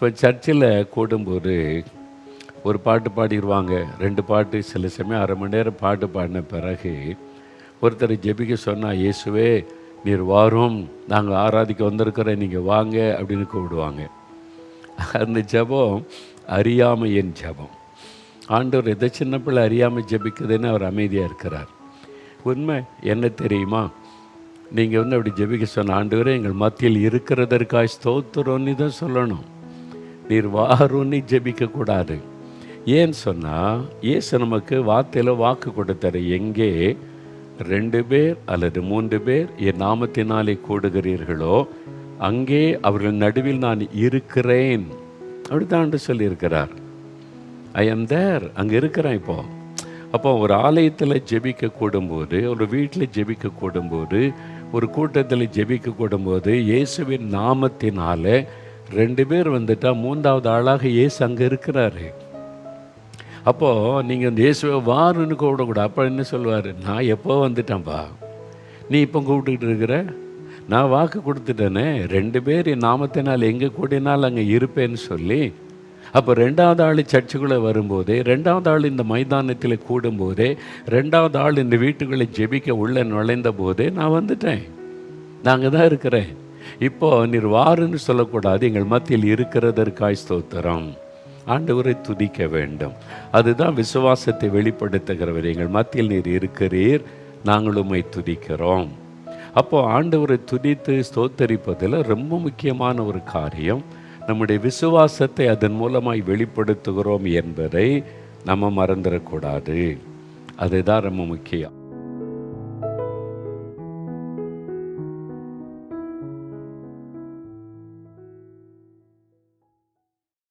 இப்போ சர்ச்சில் கூடும்போது ஒரு பாட்டு பாடிடுவாங்க ரெண்டு பாட்டு சில சமயம் அரை மணி நேரம் பாட்டு பாடின பிறகு ஒருத்தர் ஜெபிக்க சொன்னால் இயேசுவே நீர் வாரும். நாங்கள் ஆராதிக்க வந்திருக்கிறோம். நீங்கள் வாங்க. அப்படின்னு கூப்பிடுவாங்க. அந்த ஜெபம் அறியாமையின் ஜெபம். ஆண்டவர் எதை சின்ன பிள்ளை அறியாமல் ஜெபிக்குதுன்னு அவர் அமைதியாக இருக்கிறார். உண்மை என்ன தெரியுமா? நீங்கள் வந்து அப்படி ஜெபிக்க சொன்ன ஆண்டவரே எங்கள் மத்தியில் இருக்கிறதற்காய் ஸ்தோத்திரம்னு தான் சொல்லணும். நீர் வாருன்னு ஜெபிக்கக்கூடாது. ஏன்னு சொன்னால் இயேசு நமக்கு வார்த்தையில் வாக்கு கொடுத்தாரு எங்கே ரெண்டு பேர் அல்லது மூன்று பேர் என் நாமத்தினாலே கூடுகிறீர்களோ அங்கே அவர்கள் நடுவில் நான் இருக்கிறேன். அப்படித்தான் சொல்லியிருக்கிறார். ஐ எம் தேர் அங்கே இருக்கிறேன் இப்போ. அப்போ ஒரு ஆலயத்தில் ஜெபிக்க கூடும்போது ஒரு வீட்டில் ஜெபிக்க கூடும்போது ஒரு கூட்டத்தில் ஜெபிக்க கூடும்போது இயேசுவின் நாமத்தினால ரெண்டு பேர் வந்துட்டால் மூன்றாவது ஆளாக இயேசு அங்கே இருக்கிறாரு. அப்போது நீங்கள் இந்த இயேசுவை வாருன்னு கூப்பிடக்கூடாது. அப்போ என்ன சொல்லுவார்? நான் எப்போ வந்துட்டேன்ப்பா நீ இப்போ கூப்பிட்டுக்கிட்டு இருக்கிற? நான் வாக்கு கொடுத்துட்டேனே. ரெண்டு பேர் என் நாமத்தினால் எங்கே கூடினால் அங்கே இருப்பேன்னு சொல்லி அப்போ ரெண்டாவது ஆள் சர்ச்சுக்குள்ளே வரும்போதே ரெண்டாவது ஆள் இந்த மைதானத்தில் கூடும்போதே ரெண்டாவது ஆள் இந்த வீட்டுக்குள்ளே ஜெபிக்க உள்ளே நுழைந்த போதே நான் வந்துட்டேன். நாங்கள் தான் இருக்கிறேன். இப்போ நீர் வாருன்னு சொல்லக்கூடாது எங்கள் மத்தியில் இருக்கிறதற்காய் ஸ்தோத்திரம். ஆண்டவரை துதிக்க வேண்டும். அதுதான் விசுவாசத்தை வெளிப்படுத்துகிறவர். எங்கள் மத்தியில் நீர் இருக்கிறீர் நாங்கள் துதிக்கிறோம். அப்போ ஆண்டவரை துதித்து ஸ்தோத்தரிப்பதில் ரொம்ப முக்கியமான ஒரு காரியம். நம்முடைய விசுவாசத்தை அதன் மூலமாய் வெளிப்படுத்துகிறோம் என்பதை நம்ம மறந்துடக்கூடாது. அதுதான் ரொம்ப முக்கியம்.